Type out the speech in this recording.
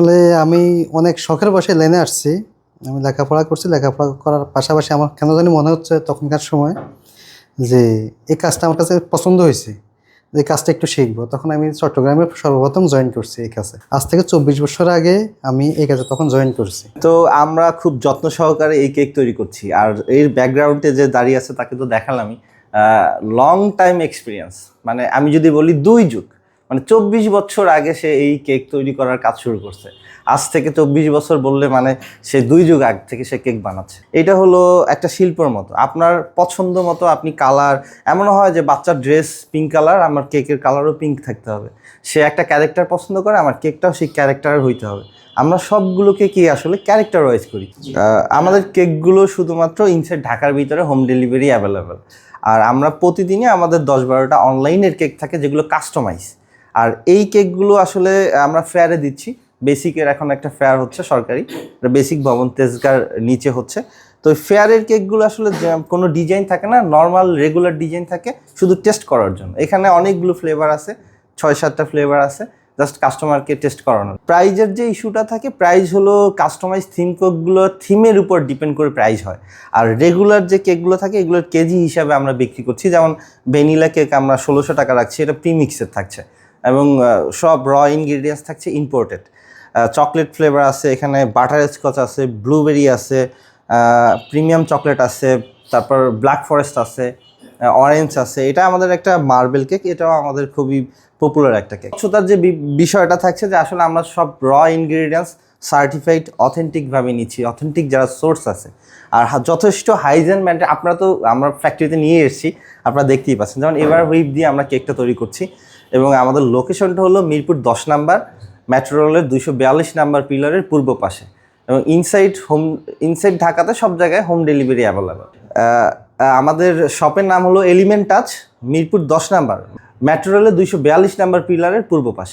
আসলে আমি অনেক শখের বসে লেনে আসছি। আমি লেখাপড়া করছি, লেখাপড়া করার পাশাপাশি আমার কেন জানি মনে হচ্ছে তখনকার সময় যে এই কাজটা আমার কাছে পছন্দ হয়েছে, যে কাজটা একটু শিখব। তখন আমি চট্টগ্রামে সর্বপ্রথম জয়েন করছি এই কাজে। আজ থেকে চব্বিশ বছর আগে আমি এই কাজে তখন জয়েন করছি। তো আমরা খুব যত্ন সহকারে এই কেক তৈরি করছি। আর এর ব্যাকগ্রাউন্ডে যে দাঁড়িয়ে আছে তাকে তো দেখালামই। লং টাইম এক্সপিরিয়েন্স মানে আমি যদি বলি দুই যুগ। মানে চব্বিশ বছর আগে সে এই কেক তৈরি করার কাজ শুরু করছে। আজ থেকে চব্বিশ বছর বললে মানে সে দুই যুগ আগ থেকে সে কেক বানাচ্ছে। এটা হলো একটা শিল্পর মতো। আপনার পছন্দ মতো আপনি কালার এমনও হয় যে বাচ্চার ড্রেস পিঙ্ক কালার আমার কেকের কালারও পিঙ্ক থাকতে হবে। সে একটা ক্যারেক্টার পছন্দ করে আমার কেকটাও সেই ক্যারেক্টার হইতে হবে। আমরা সবগুলোকে কি আসলে ক্যারেক্টার ওয়াইজ করি আমাদের কেকগুলো শুধুমাত্র ইনসাইড ঢাকার ভিতরে হোম ডেলিভারি অ্যাভেলেবেল আর আমরা প্রতিদিনই আমাদের দশ বারোটা অনলাইনের কেক থাকে যেগুলো কাস্টমাইজ আর এই কেকগুলো আসলে আমরা ফেয়ারে দিচ্ছি। বেসিকের এখন একটা ফেয়ার হচ্ছে সরকারি। বেসিক ভবন তেজগার নিচে হচ্ছে। তো ফেয়ারের কেকগুলো আসলে কোনো ডিজাইন থাকে না নর্মাল রেগুলার ডিজাইন থাকে, শুধু টেস্ট করার জন্য। এখানে অনেকগুলো ফ্লেভার আছে, ছয় সাতটা ফ্লেভার আছে জাস্ট কাস্টমারকে টেস্ট করানো। প্রাইজের যে ইস্যুটা থাকে প্রাইজ হলো কাস্টমাইজ থিম কেকগুলো থিমের উপর ডিপেন্ড করে প্রাইজ হয়। আর রেগুলার যে কেকগুলো থাকে, এগুলোর কেজি হিসাবে আমরা বিক্রি করছি। যেমন ভ্যানিলা কেক আমরা ষোলোশো টাকা রাখছি, এটা প্রিমিক্সের থাকছে। এবং সব র ইনগ্রিডিয়েন্টস থাকছে ইম্পোর্টেড চকলেট ফ্লেভার আছে, এখানে বাটার স্কচ আছে ব্লুবেরি আছে প্রিমিয়াম চকলেট আছে, তারপর ব্ল্যাক ফরেস্ট আছে। অরেঞ্জ আছে। এটা আমাদের একটা মার্বেল কেক এটাও আমাদের খুবই পপুলার একটা কেক সুতার যে বিষয়টা থাকছে যে আসলে আমরা সব র ইনগ্রিডিয়েন্টস সার্টিফাইড অথেন্টিকভাবে নিচ্ছি। অথেন্টিক যারা সোর্স আছে। আর যথেষ্ট হাইজেন মেনটেন আপনারা তো আমরা ফ্যাক্টরিতে নিয়ে এসেছি, আপনারা দেখতেই পাচ্ছেন। যেমন এবার হুইপ দিয়ে আমরা কেকটা তৈরি করছি। এবং আমাদের লোকেশনটা হলো মিরপুর দশ নাম্বার মেট্রো রেলের দুইশো বিয়াল্লিশ নাম্বার পিলারের পূর্ব পাশে। এবং ইনসাইড হোম ইনসাইড ঢাকাতে সব জায়গায় হোম ডেলিভারি অ্যাভেলেবেল আমাদের শপের নাম হলো এলিমেন্ট টাচ মিরপুর দশ নাম্বার। মেট্রো রেলের দুইশো বিয়াল্লিশ নাম্বার পিলারের পূর্ব পাশে।